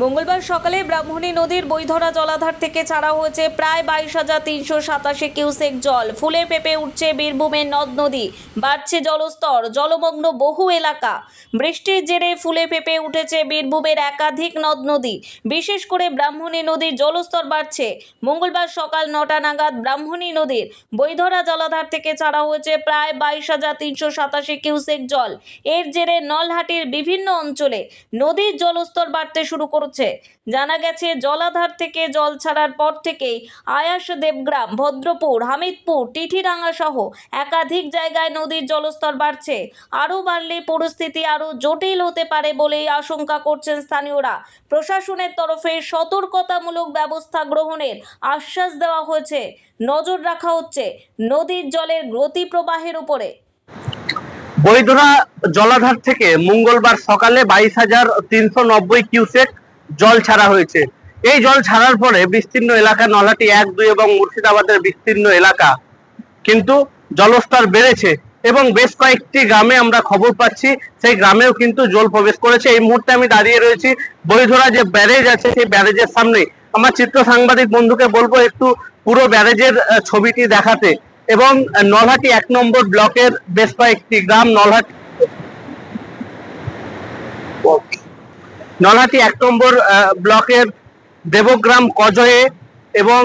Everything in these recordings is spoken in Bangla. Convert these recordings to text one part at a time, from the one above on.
মঙ্গলবার সকালে ব্রাহ্মণী নদীর বৈধরা জলাধার থেকে ছাড়া হয়েছে প্রায় বাইশ হাজার তিনশো সাতাশি কিউসেক জল। ফুলে পেপে উঠছে বীরভূমের নদ নদী, বাড়ছে জলস্তর, জলমগ্ন বহু এলাকা। বৃষ্টির জেরে ফুলে পেপে উঠেছে বীরভূমের একাধিক নদ নদী। বিশেষ করে ব্রাহ্মণী নদীর জলস্তর বাড়ছে। মঙ্গলবার সকাল নটা নাগাদ ব্রাহ্মণী নদীর বৈধরা জলাধার থেকে ছাড়া হয়েছে প্রায় বাইশ হাজার তিনশো সাতাশি কিউসেক জল। এর জেরে নলহাটির বিভিন্ন অঞ্চলে নদীর জলস্তর বাড়তে শুরু করেছে জানা গেছে, জলাধার থেকে জল ছাড়ার পর থেকেই আয়াস দেবগ্রাম, ভদ্রপুর, হামিদপুর টিঠিরাঙ্গা সহ একাধিক জায়গায় নদীর জলস্তর বাড়ছে। আরও বাড়লে পরিস্থিতি আরও জটিল হতে পারে বলেই আশঙ্কা করছেন স্থানীয়রা। প্রশাসনের তরফে সতর্কতামূলক ব্যবস্থা গ্রহণের আশ্বাস দেওয়া হয়েছে। নজর রাখা হচ্ছে নদীর জলের গতি প্রবাহের উপরে। বৈধরা জলাধার থেকে মঙ্গলবার সকালে বাইশ হাজার তিনশো নব্বই কিউসেক জল ছাড়া হয়েছে। এই জল ছাড়ার পরে বিস্তীর্ণ এলাকা নলাটি এক, দুই এবং মুর্শিদাবাদের বিস্তীর্ণ এলাকা। কিন্তু জলস্তর বেড়েছে এবং বেশ কয়েকটি গ্রামে আমরা খবর পাচ্ছি, সেই গ্রামেও কিন্তু জল প্রবেশ করেছে। এই মুহূর্তে আমি দাঁড়িয়ে রয়েছি বৈধরা যে ব্যারেজ আছে, সেই ব্যারেজের সামনে। আমার চিত্র সাংবাদিক বন্ধুকে বলব একটু পুরো ব্যারেজের ছবিটি দেখাতে। এবং নলহাটি এক নম্বর ব্লকের বেশ কয়েকটি গ্রাম নলহাটি নলহাটি এক নম্বর ব্লকের দেবগ্রাম কজয়ে এবং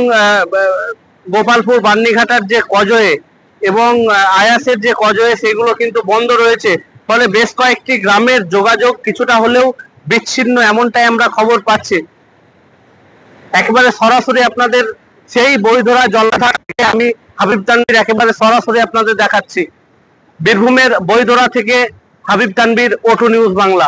গোপালপুর বান্নিঘাটার যে কজয়ে এবং আয়াসের যে কজয়ে সেগুলো কিন্তু বন্ধ রয়েছে। ফলে বেশ কয়েকটি গ্রামের যোগাযোগ কিছুটা হলেও বিচ্ছিন্ন এমনটাই আমরা খবর পাচ্ছি। একেবারে সরাসরি আপনাদের সেই বইধরা জলাধার থেকে আমি হাবিব তানবির একেবারে সরাসরি আপনাদের দেখাচ্ছি। বীরভূমের বইধরা থেকে Habib Tanvir O two news Bangla.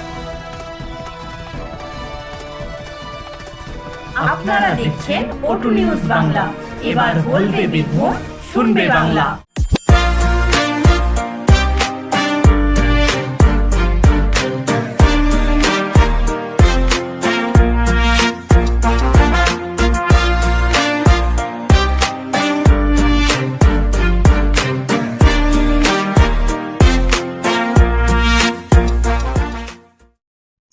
আপনারা দেখছেন ওটু নিউজ বাংলা। এবার বলবে বীরভূম শুনবে বাংলা।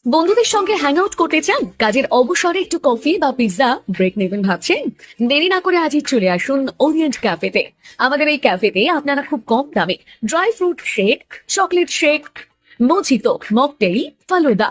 বন্ধুদের সঙ্গে হ্যাং আউট করতে চান? কাজের অবসরে একটু কফি বা পিৎজা ব্রেক নেবেন ভাবছেন? দেরি না করে আজই চলে আসুন ওরিয়েন্ট ক্যাফেতে আমাদের এই ক্যাফেতে আপনারা খুব কম দামে dry fruit shake chocolate shake mojito mocktail falooda